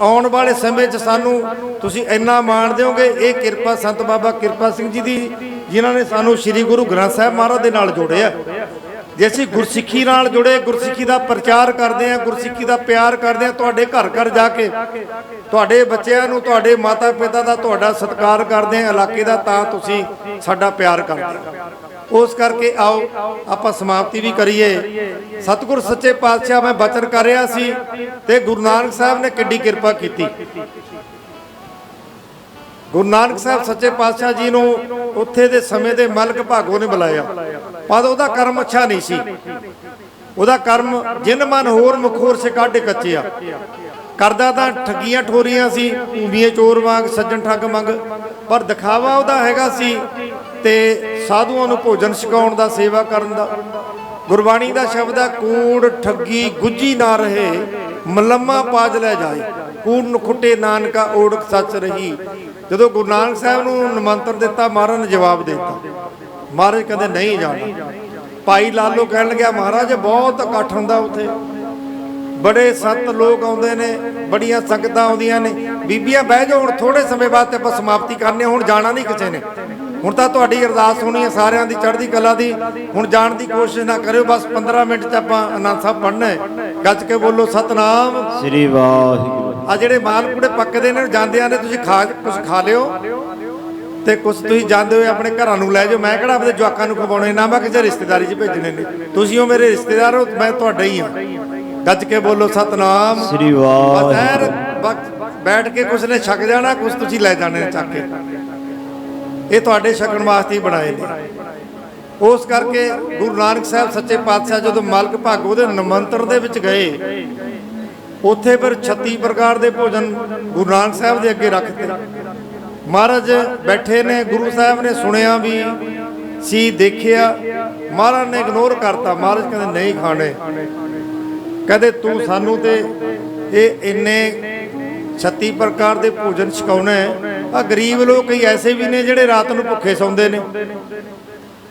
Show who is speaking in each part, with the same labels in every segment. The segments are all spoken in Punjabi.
Speaker 1: ਆਉਣ ਵਾਲੇ ਸਮੇਂ 'ਚ ਸਾਨੂੰ ਤੁਸੀਂ ਇੰਨਾ ਮਾਣ ਦਿਓਗੇ, ਇਹ ਕਿਰਪਾ ਸੰਤ ਬਾਬਾ ਕਿਰਪਾ ਸਿੰਘ ਜੀ ਦੀ, ਜਿਨ੍ਹਾਂ ਨੇ ਸਾਨੂੰ ਸ੍ਰੀ ਗੁਰੂ ਗ੍ਰੰਥ ਸਾਹਿਬ ਮਹਾਰਾਜ ਦੇ ਨਾਲ ਜੋੜਿਆ। ਜੇ ਅਸੀਂ ਗੁਰਸਿੱਖੀ ਨਾਲ ਜੁੜੇ, ਗੁਰਸਿੱਖੀ ਦਾ ਪ੍ਰਚਾਰ ਕਰਦੇ ਹਾਂ, ਗੁਰਸਿੱਖੀ ਦਾ ਪਿਆਰ ਕਰਦੇ ਹਾਂ, ਤੁਹਾਡੇ ਘਰ ਘਰ ਜਾ ਕੇ, ਤੁਹਾਡੇ ਬੱਚਿਆਂ ਨੂੰ, ਤੁਹਾਡੇ ਮਾਤਾ ਪਿਤਾ ਦਾ ਤੁਹਾਡਾ ਸਤਿਕਾਰ ਕਰਦੇ ਹਾਂ, ਇਲਾਕੇ ਦਾ ਤਾਂ ਤੁਸੀਂ ਸਾਡਾ ਪਿਆਰ ਕਰਦੇ ਹੋ। ਉਸ ਕਰਕੇ ਆਓ, ਆਪਾਂ ਸਮਾਪਤੀ ਵੀ ਕਰੀਏ। ਸਤਿਗੁਰ ਸੱਚੇ ਪਾਤਸ਼ਾਹ, ਮੈਂ ਬਚਨ ਕਰ ਰਿਹਾ ਸੀ ਤੇ ਗੁਰੂ ਨਾਨਕ ਸਾਹਿਬ ਨੇ ਕਿੱਡੀ ਕਿਰਪਾ ਕੀਤੀ। ਗੁਰੂ ਨਾਨਕ ਸਾਹਿਬ ਸੱਚੇ ਪਾਤਸ਼ਾਹ ਜੀ ਨੂੰ ਉੱਥੇ ਦੇ ਸਮੇਂ ਦੇ ਮਲਕ ਭਾਗੋ ਨੇ ਬੁਲਾਇਆ। ਪਰ ਉਹਦਾ ਕਰਮ ਅੱਛਾ ਨਹੀਂ ਸੀ। ਉਹਦਾ ਕਰਮ ਜਿਨ ਮਨ ਹੋਰ ਮਖੋਰ ਸੇ ਕਾਢੇ ਕੱਚੇ ਆ ਕਰਦਾ ਤਾਂ ਠੱਗੀਆਂ ਠੋਰੀਆਂ ਸੀ ਭੂਮੀਏ ਚੋਰ ਵਾਂਗ, ਸੱਜਣ ਠੱਗ ਮੰਗ। ਪਰ ਦਿਖਾਵਾ ਉਹਦਾ ਹੈਗਾ ਸੀ ਤੇ ਸਾਧੂਆਂ ਨੂੰ ਭੋਜਨ ਛਕਾਉਣ ਦਾ ਸੇਵਾ ਕਰਨ ਦਾ। ਗੁਰਬਾਣੀ ਦਾ ਸ਼ਬਦ ਹੈ ਕੂੜ, ਠੱਗੀ ਗੁੱਜੀ ਨਾ ਰਹੇ, ਮਲੰਮਾ ਪਾਜ ਲੈ ਜਾਏ। ਕੂੜ ਨਖੁੱਟੇ ਨਾਨਕਾ ਓੜਕ ਸੱਚ ਰਹੀ। ਜਦੋਂ ਗੁਰੂ ਨਾਨਕ ਸਾਹਿਬ ਨੂੰ ਨਿਮੰਤਰਣ ਦਿੱਤਾ, ਮਹਾਰਾਜ ਨੇ ਜਵਾਬ ਦੇ ਦਿੱਤਾ। ਮਹਾਰਾਜ ਕਹਿੰਦੇ, ਨਹੀਂ ਜਾਣਾ। ਭਾਈ ਲਾਲੋ ਕਹਿਣ ਲੱਗਿਆ, ਮਹਾਰਾਜ, ਬਹੁਤ ਇਕੱਠ ਹੁੰਦਾ ਉੱਥੇ। ਬੜੇ ਸੰਤ ਲੋਕ ਆਉਂਦੇ ਨੇ, ਬੜੀਆਂ ਸੰਗਤਾਂ ਆਉਂਦੀਆਂ ਨੇ। ਬੀਬੀਆਂ ਬਹਿ ਜਾਓ, ਹੁਣ ਥੋੜੇ ਸਮੇਂ ਬਾਅਦ ਤੇ ਆਪਾਂ ਸਮਾਪਤੀ ਕਰਨੇ ਹੁਣ ਜਾਣਾ ਨਹੀਂ ਕਿਸੇ ਨੇ। ਹੁਣ ਤਾਂ ਤੁਹਾਡੀ ਅਰਦਾਸ ਹੋਣੀ ਹੈ ਸਾਰਿਆਂ ਦੀ ਚੜ੍ਹਦੀ ਕਲਾ ਦੀ। ਹੁਣ ਜਾਣ ਦੀ ਕੋਸ਼ਿਸ਼ ਨਾ ਕਰਿਓ ਬਸ 15 ਮਿੰਟ ਚ ਆਪਾਂ ਆਨੰਦ ਸਾਹਿਬ ਪੜ੍ਹਨਾ ਹੈ। ਗੱਜ ਕੇ ਬੋਲੋ ਸਤਨਾਮ।
Speaker 2: ਸ੍ਰੀ ਵਾਹਿਗੁਰੂ।
Speaker 1: ਆ ਜਿਹੜੇ ਮਾਲਪੂੜੇ ਪੱਕਦੇ ਨੇ ਜਾਂਦਿਆਂ ਨੇ ਤੁਸੀਂ ਖਾ ਕੁਝ ਖਾ ਲਿਓ। ਤੇ ਕੁਝ ਤੁਸੀਂ ਜਾਂਦੇ ਹੋਏ ਆਪਣੇ ਘਰਾਂ ਨੂੰ ਲੈ ਜਾਓ। ਮੈਂ ਕਿਹੜਾ ਆਪਣੇ ਜਵਾਕਾਂ ਨੂੰ ਖਵਾਉਣੇ ਨਾ ਮੈਂ ਕਿਸੇ ਰਿਸ਼ਤੇਦਾਰੀ 'ਚ ਭੇਜਣੇ ਨੇ। ਤੁਸੀਂ ਹੋ ਮੇਰੇ ਰਿਸ਼ਤੇਦਾਰ ਹੋ ਮੈਂ ਤੁਹਾਡਾ ਹੀ ਹਾਂ। ਗੱਜ ਕੇ ਬੋਲੋ ਸਤਨਾਮ।
Speaker 2: ਸ੍ਰੀ ਵਾਹਿਗੁਰੂ।
Speaker 1: ਬੈਠ ਕੇ ਕੁਛ ਨੇ ਛਕ ਜਾਣਾ ਕੁਛ ਤੁਸੀਂ ਲੈ ਜਾਣੇ ਚੱਕ ਕੇ। ਇਹ ਤੁਹਾਡੇ ਛਕਣ ਵਾਸਤੇ ਬਣਾਏ ਨੇ। ਉਸ ਕਰਕੇ ਗੁਰੂ ਨਾਨਕ ਸਾਹਿਬ ਸੱਚੇ ਪਾਤਸ਼ਾਹ ਜਦੋਂ ਮਲਕ ਭਾਗੋ ਦੇ ਨਿਮੰਤਰਣ ਦੇ ਵਿੱਚ ਗਏ, ਉੱਥੇ ਫਿਰ 36 ਪ੍ਰਕਾਰ ਦੇ ਭੋਜਨ ਗੁਰੂ ਨਾਨਕ ਸਾਹਿਬ ਦੇ ਅੱਗੇ ਰੱਖਤੇ। ਮਹਾਰਾਜ ਬੈਠੇ ਨੇ, ਗੁਰੂ ਸਾਹਿਬ ਨੇ ਸੁਣਿਆ ਵੀ, ਸੀ ਦੇਖਿਆ, ਮਹਾਰਾਜ ਨੇ ਇਗਨੋਰ ਕਰਤਾ। ਮਹਾਰਾਜ ਕਹਿੰਦੇ, ਨਹੀਂ ਖਾਣੇ। ਕਹਿੰਦੇ, ਤੂੰ ਸਾਨੂੰ ਤੇ ਇਹ ਇੰਨੇ 36 ਪ੍ਰਕਾਰ ਦੇ ਭੋਜਨ ਛਕਾਉਣਾ ਆ ਗਰੀਬ ਲੋਕ ਕਈ ਐਸੇ ਵੀ ਨੇ ਜਿਹੜੇ ਰਾਤ ਨੂੰ ਭੁੱਖੇ ਸੌਂਦੇ ਨੇ।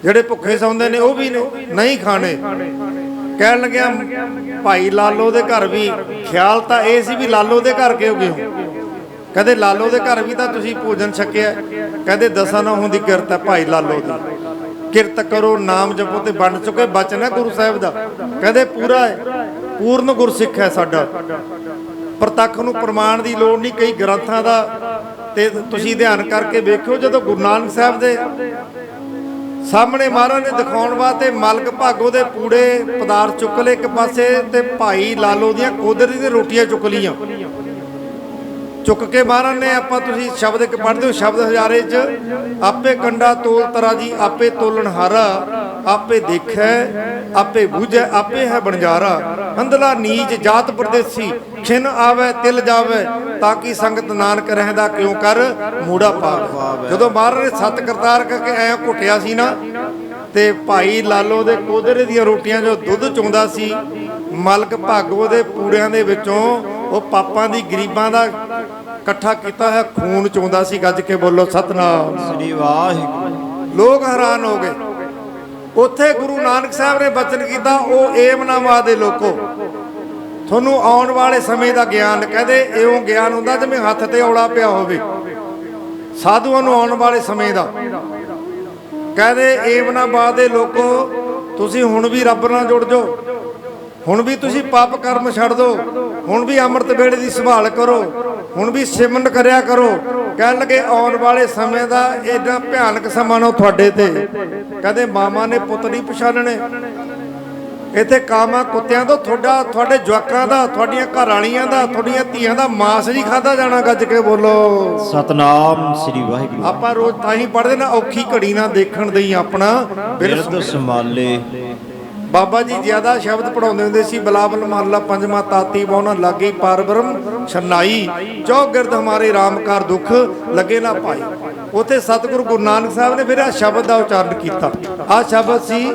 Speaker 1: ਜਿਹੜੇ ਭੁੱਖੇ ਸੌਂਦੇ ਨੇ ਉਹ ਵੀ ਨੇ, ਨਹੀਂ ਖਾਣੇ। ਕਹਿਣ ਲੱਗਿਆ, ਭਾਈ ਲਾਲੋ ਦੇ ਘਰ ਵੀ ਖਿਆਲ ਤਾਂ ਇਹ ਸੀ ਵੀ ਲਾਲੋ ਦੇ ਘਰ ਕਿਉਂ ਗਏ ਹੋ? ਕਹਿੰਦੇ, ਲਾਲੋ ਦੇ ਘਰ ਵੀ ਤਾਂ ਤੁਸੀਂ ਭੋਜਨ ਛਕਿਆ। ਕਹਿੰਦੇ, ਦਸਾਂ ਨਾ ਹੁੰਦੀ ਕਿਰਤ ਹੈ ਭਾਈ ਲਾਲੋ ਦੀ। ਕਿਰਤ ਕਰੋ, ਨਾਮ ਜਪੋ ਤੇ ਬਣ ਚੁੱਕੇ, ਬਚਨ ਹੈ ਗੁਰੂ ਸਾਹਿਬ ਦਾ। ਕਹਿੰਦੇ, ਪੂਰਾ ਹੈ। ਪੂਰਨ ਗੁਰਸਿੱਖ ਹੈ ਸਾਡਾ। ਪ੍ਰਤੱਖ ਨੂੰ ਪ੍ਰਮਾਣ ਦੀ ਲੋੜ ਨਹੀਂ, ਕਈ ਗ੍ਰੰਥਾਂ ਦਾ ਤੇ ਤੁਸੀਂ ਧਿਆਨ ਕਰਕੇ ਵੇਖਿਓ ਜਦੋਂ ਗੁਰੂ ਨਾਨਕ ਸਾਹਿਬ ਦੇ ਸਾਹਮਣੇ ਮਹਾਰਾਜ ਨੇ ਦਿਖਾਉਣ ਵਾਸਤੇ ਮਲਕ ਭਾਗੋ ਦੇ ਪੂੜੇ ਪਦਾਰਥ ਚੁੱਕ ਲਏ ਇੱਕ ਪਾਸੇ ਤੇ ਭਾਈ ਲਾਲੋ ਦੀਆਂ ਕੋਦਰੀ ਦੀਆਂ ਰੋਟੀਆਂ ਚੁੱਕ ਲੀਆਂ ਚੁੱਕ ਕੇ ਮਹਾਰਾਜ ਨੇ ਆਪਾਂ ਤੁਸੀਂ ਸ਼ਬਦ ਇੱਕ ਪੜ੍ਹਦੇ ਹੋ, ਸ਼ਬਦ ਹਜ਼ਾਰੇ 'ਚ, ਆਪੇ ਕੰਡਾ ਤੋਲ ਤਰਾ ਜੀ ਆਪੇ ਤੋਲਣ ਹਾਰਾ ਆਪੇ ਦੇਖੈ ਆਪੇ ਬੂਝੈ ਆਪੇ ਹੈ ਬਣਜਾਰਾ। ਅੰਧਲਾ ਨੀਚ ਜਾਤ ਪਰਦੇਸੀ ਛਿਨ ਆਵੇ ਤਿਲ ਜਾਵੇ ਤਾਂ ਕਿ ਸੰਗਤ ਨਾਨਕ ਰਹਿੰਦਾ ਕਿਉਂ ਕਰ ਮੂੜਾ ਪਾਵੇ ਜਦੋਂ ਮਹਾਰਾਜ ਨੇ ਸਤ ਕਰਤਾਰ ਕਰਕੇ ਐ ਘੁੱਟਿਆ ਸੀ ਨਾ ਤੇ ਭਾਈ ਲਾਲੋ ਦੇ ਕੋਦਰੇ ਦੀਆਂ ਰੋਟੀਆਂ ਜੋ ਦੁੱਧ ਚੋਂਦਾ ਸੀ ਮਲਕ ਭਾਗੋ ਦੇ ਪੂੜਿਆਂ ਦੇ ਵਿੱਚੋਂ ਉਹ ਪਾਪਾਂ ਦੀ ਗਰੀਬਾਂ ਦਾ ਇਕੱਠਾ ਕੀਤਾ ਹੋਇਆ ਖੂਨ ਚੋਂਦਾ ਸੀ ਗੱਜ ਕੇ ਬੋਲੋ ਸਤਨਾਮ।
Speaker 2: ਸ੍ਰੀ ਵਾਹਿਗੁਰੂ।
Speaker 1: ਲੋਕ ਹੈਰਾਨ ਹੋ ਗਏ। ਉੱਥੇ ਗੁਰੂ ਨਾਨਕ ਸਾਹਿਬ ਨੇ ਬਚਨ ਕੀਤਾ, ਉਹ ਏਮ ਦੇ ਲੋਕੋ। ਤੁਹਾਨੂੰ ਆਉਣ ਵਾਲੇ ਸਮੇਂ ਦਾ ਗਿਆਨ ਕਹਦੇ ਇਉਂ ਗਿਆਨ ਹੁੰਦਾ ਜਿਵੇਂ ਹੱਥ ਤੇ ਔਲਾ ਪਿਆ ਹੋਵੇ। ਸਾਧੂਆਂ ਨੂੰ ਆਉਣ ਵਾਲੇ ਸਮੇਂ ਦਾ। ਕਹਦੇ ਏਮ ਦੇ ਲੋਕੋ, ਤੁਸੀਂ ਹੁਣ ਵੀ ਰੱਬ ਨਾਲ ਜੁੜ ਜਾਓ। ਹੁਣ ਵੀ ਤੁਸੀਂ ਪਾਪ ਕਰਮ ਛੱਡ ਦਿਓ ਹੁਣ ਵੀ ਅੰਮ੍ਰਿਤ ਵੇਲੇ ਦੀ ਸੰਭਾਲ ਕਰੋ। ਹੁਣ ਵੀ ਸਿਮਰਨ ਕਰਿਆ ਕਰੋ। ਕਹਿਣ ਲੱਗੇ ਆਉਣ ਵਾਲੇ ਸਮੇਂ ਦਾ ਏਡਾ ਭਿਆਨਕ ਸਮਾਂ ਨਾ ਤੁਹਾਡੇ ਤੇ। ਕਹਿੰਦੇ ਮਾਮਾ ਨੇ ਪੁੱਤ ਨਹੀਂ ਪਛਾਣਨੇ। ਇੱਥੇ ਕਾਮਾ ਕੁੱਤਿਆਂ ਤੋਂ ਤੁਹਾਡਾ ਤੁਹਾਡੇ ਜਵਾਕਾਂ ਦਾ ਤੁਹਾਡੀਆਂ ਘਰ ਵਾਲੀਆਂ ਦਾ ਤੁਹਾਡੀਆਂ ਧੀਆਂ ਦਾ ਮਾਸ ਨਹੀਂ ਖਾਦਾ ਜਾਣਾ ਗੱਜ ਕੇ ਬੋਲੋ।
Speaker 2: ਸਤਨਾਮ ਸ੍ਰੀ ਵਾਹਿਗੁਰੂ।
Speaker 1: ਆਪਾਂ ਰੋਜ਼ ਤਾਂ ਹੀ ਪੜ੍ਹਦੇ ਨਾ ਔਖੀ ਘੜੀ ਨਾ ਦੇਖਣ ਦੇ ਹੀ ਆਪਣਾ।
Speaker 2: ਬਿਰਧ ਸੰਭਾਲੇ।
Speaker 1: ਬਾਬਾ ਜੀ ਜ਼ਿਆਦਾ ਸ਼ਬਦ ਪੜਾਉਂਦੇ ਹੁੰਦੇ ਸੀ, ਬਲਾਵਲ ਮਹੱਲਾ ਪੰਜਵਾਂ ਤਾਤੀ ਬਹੁਣਾ ਲਾਗੀ ਪਾਰ ਬ੍ਰਹਮ ਛਨਾਈ ਚੌ ਗਿਰਦ ਹਮਾਰੇ RAM ਕਰ ਦੁੱਖ ਲੱਗੇ ਨਾ ਭਾਈ ਉਥੇ ਸਤਿਗੁਰੂ ਗੁਰੂ ਨਾਨਕ ਸਾਹਿਬ ਨੇ ਫਿਰ ਆ ਸ਼ਬਦ ਦਾ ਉਚਾਰਨ ਕੀਤਾ। ਆ ਸ਼ਬਦ ਸੀ